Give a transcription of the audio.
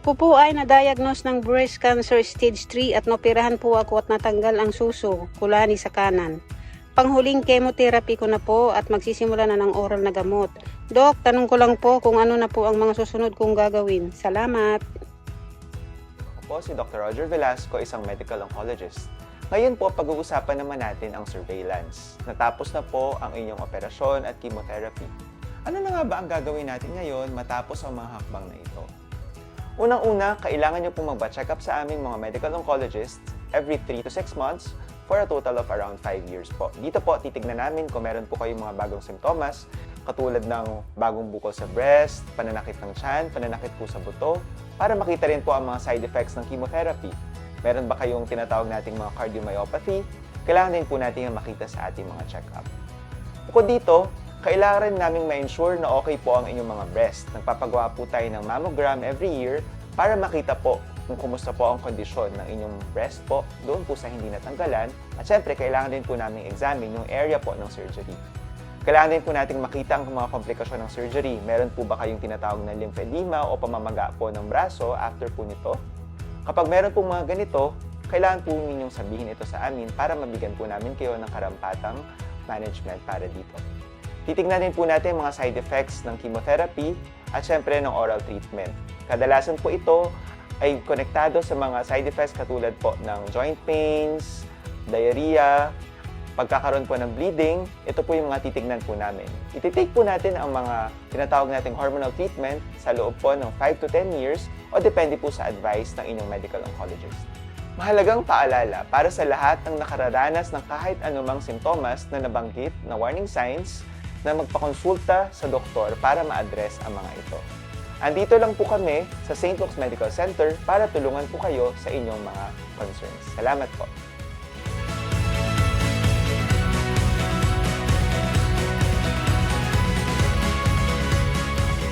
Ako po ay na-diagnose ng breast cancer stage 3 at noperahan po ako at natanggal ang suso, kulani sa kanan. Panghuling chemotherapy ko na po at magsisimula na ng oral na gamot. Dok, tanong ko lang po kung ano na po ang mga susunod kong gagawin. Salamat. Ako po si Dr. Roger Velasco, isang medical oncologist. Ngayon po, pag-uusapan naman natin ang surveillance. Natapos na po ang inyong operasyon at chemotherapy. Ano na nga ba ang gagawin natin ngayon matapos ang mga hakbang na ito? Unang-una, kailangan nyo pong magpa-check up sa aming mga medical oncologists every 3 to 6 months for a total of around 5 years po. Dito po, titignan namin kung meron po kayong mga bagong simptomas katulad ng bagong bukol sa breast, pananakit ng tiyan, pananakit po sa buto, para makita rin po ang mga side effects ng chemotherapy. Meron ba kayong tinatawag nating mga cardiomyopathy? Kailangan din po natin makita sa ating mga check-up. Bukod dito, kailangan rin naming ma-ensure na okay po ang inyong mga breast. Nagpapagawa po tayo ng mammogram every year para makita po kung kumusta po ang kondisyon ng inyong breast po doon po sa hindi natanggalan. At syempre, kailangan din po namin examine yung area po ng surgery. Kailangan din po nating makita ang mga komplikasyon ng surgery. Meron po ba kayong tinatawag na lymphedema o pamamaga po ng braso after po nito? Kapag meron pong mga ganito, kailangan po ninyong sabihin ito sa amin para mabigyan po namin kayo ng karampatang management para dito. Titignan din po natin mga side effects ng chemotherapy at syempre ng oral treatment. Kadalasan po ito ay konektado sa mga side effects katulad po ng joint pains, diarrhea, pagkakaroon po ng bleeding, ito po yung mga titignan po namin. Ititake po natin ang mga tinatawag nating hormonal treatment sa loob po ng 5 to 10 years o depende po sa advice ng inyong medical oncologist. Mahalagang paalala para sa lahat ng nakararanas ng kahit anumang simptomas na nabanggit na warning signs na magpakonsulta sa doktor para ma-address ang mga ito. Andito lang po kami sa St. Luke's Medical Center para tulungan po kayo sa inyong mga concerns. Salamat po.